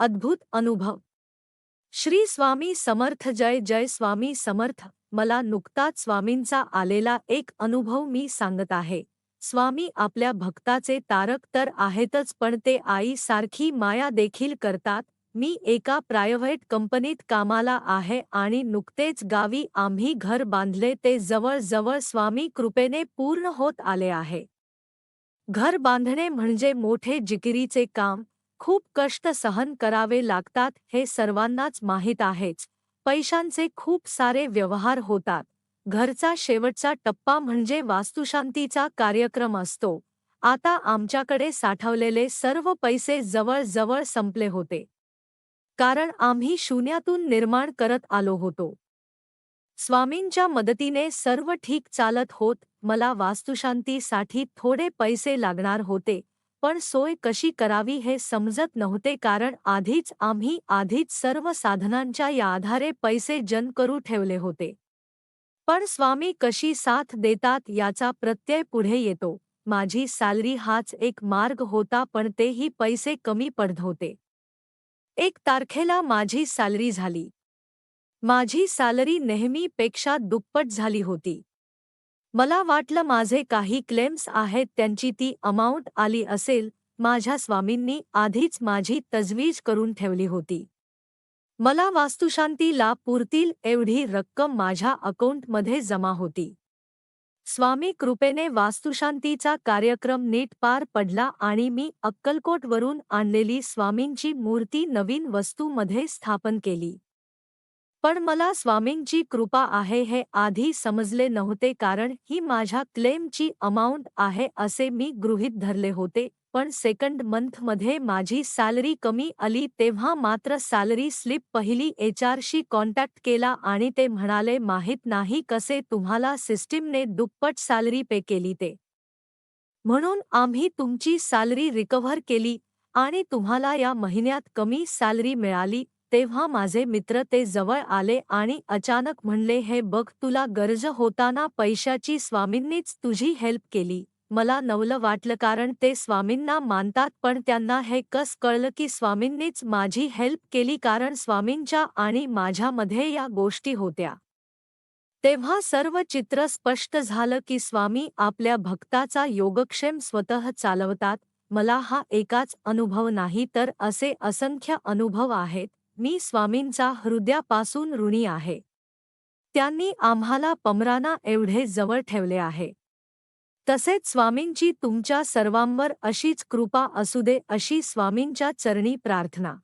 अद्भुत अनुभव. श्री स्वामी समर्थ जय जय स्वामी समर्थ. मला नुकताच स्वामींचा आलेला एक अनुभव मी सांगत आहे. स्वामी आपल्या भक्ताचे तारक तर आहेतच पण ते आईसारखी माया देखील करतात. मी एका प्रायव्हेट कंपनीत कामाला आहे आणि नुकतेच गावी आम्ही घर बांधले ते जवळजवळ स्वामी कृपेने पूर्ण होत आले आहे. घर बांधणे म्हणजे मोठे जिकिरीचे काम खूप कष्ट सहन करावे लागतात हे सर्वांनाच माहीत आहेच. पैशांचे खूप सारे व्यवहार होतात. घरचा शेवटचा टप्पा म्हणजे वास्तुशांतीचा कार्यक्रम असतो. आता आमच्याकडे साठवलेले सर्व पैसे जवळजवळ संपले होते. कारण आम्ही शून्यातून निर्माण करत आलो होतो. स्वामींच्या मदतीने सर्व ठीक चालत होत मला वास्तुशांतीसाठी थोडे पैसे लागणार होते पण सोय कशी करावी हे समजत नव्हते कारण आधीच आम्ही आधीच सर्व साधनांच्या या आधारे पैसे जन करू ठेवले होते. पण स्वामी कशी साथ देतात याचा प्रत्यय पुढे येतो. माझी सॅलरी हाच एक मार्ग होता पण तेही पैसे कमी पडत होते. एक तारखेला माझी सॅलरी झाली. माझी सॅलरी नेहमीपेक्षा दुप्पट झाली होती. मला वाटलं माझे काही क्लेम्स आहेत त्यांची ती अमाऊंट आली असेल माझ्या स्वामींनी आधीच माझी तजवीज करून ठेवली होती. मला वास्तुशांतीला पुरतील एवढी रक्कम माझ्या अकाउंटमध्ये जमा होती. स्वामी कृपेने वास्तुशांतीचा कार्यक्रम नीट पार पडला आणि मी अक्कलकोटवरून आणलेली स्वामींची मूर्ती नवीन वस्तूमध्ये स्थापन केली. पण मला स्वामींची कृपा आहे हे आधी समजले नव्हते कारण ही माझ्या क्लेमची अमाऊंट आहे असे मी गृहीत धरले होते पण सेकंड मंथमध्ये माझी सॅलरी कमी आली तेव्हा मात्र सॅलरी स्लिप पहिली एच आरशी कॉन्टॅक्ट केला आणि ते म्हणाले माहीत नाही कसे तुम्हाला सिस्टीमने दुप्पट सॅलरी पे केली ते. म्हणून आम्ही तुमची सॅलरी रिकव्हर केली आणि तुम्हाला या महिन्यात कमी सॅलरी मिळाली तेव्हा माझे मित्र ते जवळ आले आणि अचानक म्हणले हे बघ तुला गरज होताना पैशाची स्वामींनीच तुझी हेल्प केली. मला नवलं वाटलं कारण ते स्वामींना मानतात पण त्यांना हे कस कळलं की स्वामींनीच माझी हेल्प केली कारण स्वामींच्या आणि माझ्यामध्ये या गोष्टी होत्या. तेव्हा सर्व चित्र स्पष्ट झालं की स्वामी आपल्या भक्ताचा योगक्षेम स्वतः चालवतात. मला हा एकाच अनुभव नाही तर असे असंख्य अनुभव आहेत. मी स्वामींचा हृदयापासून ऋणी आहे. त्यांनी आम्हाला पमराना एवढे जवळ ठेवले आहे. तसेच स्वामींची तुमच्या सर्वांवर अशीच कृपा असू दे अशी स्वामींच्या चरणी प्रार्थना.